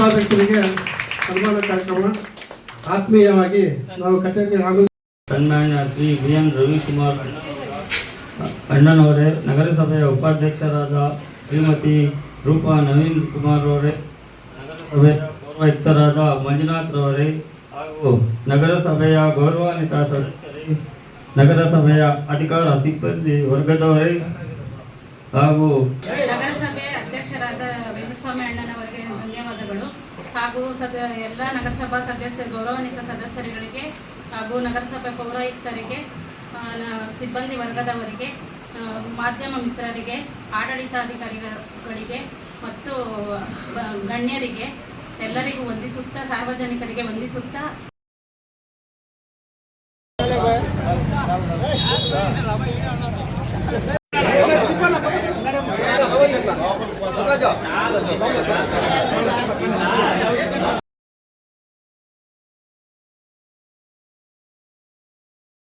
ಉಪಾಧ್ಯಕ್ಷರಿಗೆ ಸನ್ಮಾನ ಕಾರ್ಯಕ್ರಮ. ಆತ್ಮೀಯವಾಗಿ ನಾವು ಕಚೇರಿಗೆ ಹಾಗೂ ಸನ್ಮಾನ್ಯ ಶ್ರೀ ಬಿ ಎನ್ ರವಿಕುಮಾರ್ ಅಣ್ಣನವರೇ, ನಗರಸಭೆಯ ಉಪಾಧ್ಯಕ್ಷರಾದ ಶ್ರೀಮತಿ ರೂಪಾ ನವೀನ್ ಕುಮಾರ್ ಅವರೇ, ನಗರಸಭೆಯ ಪೌರಾಯುಕ್ತರಾದ ಮಂಜುನಾಥ್ ರವರೇ ಹಾಗೂ ನಗರಸಭೆಯ ಗೌರವಾನ್ವಿತ ಸದಸ್ಯರೇ, ನಗರಸಭೆಯ ಅಧಿಕಾರ ಸಿಬ್ಬಂದಿ ವರ್ಗದವರೇ ಹಾಗೂ ಅಧ್ಯಕ್ಷರಾದ ವೆಂಕಟಸ್ವಾಮಿ ಅಣ್ಣನವರಿಗೆ ಧನ್ಯವಾದಗಳು. ಹಾಗೂ ಸದ ಎಲ್ಲ ನಗರಸಭಾ ಸದಸ್ಯ, ಗೌರವಾನ್ವಿತ ಸದಸ್ಯರುಗಳಿಗೆ ಹಾಗೂ ನಗರಸಭೆ ಪೌರಾಯುಕ್ತರಿಗೆ ಸಿಬ್ಬಂದಿ ವರ್ಗದವರಿಗೆ ಮಾಧ್ಯಮ ಮಿತ್ರರಿಗೆ, ಆಡಳಿತಾಧಿಕಾರಿಗಳಿಗೆ ಮತ್ತು ಗಣ್ಯರಿಗೆ, ಎಲ್ಲರಿಗೂ ವಂದಿಸುತ್ತಾ, ಸಾರ್ವಜನಿಕರಿಗೆ ವಂದಿಸುತ್ತಾ. 我这个叫拿就双。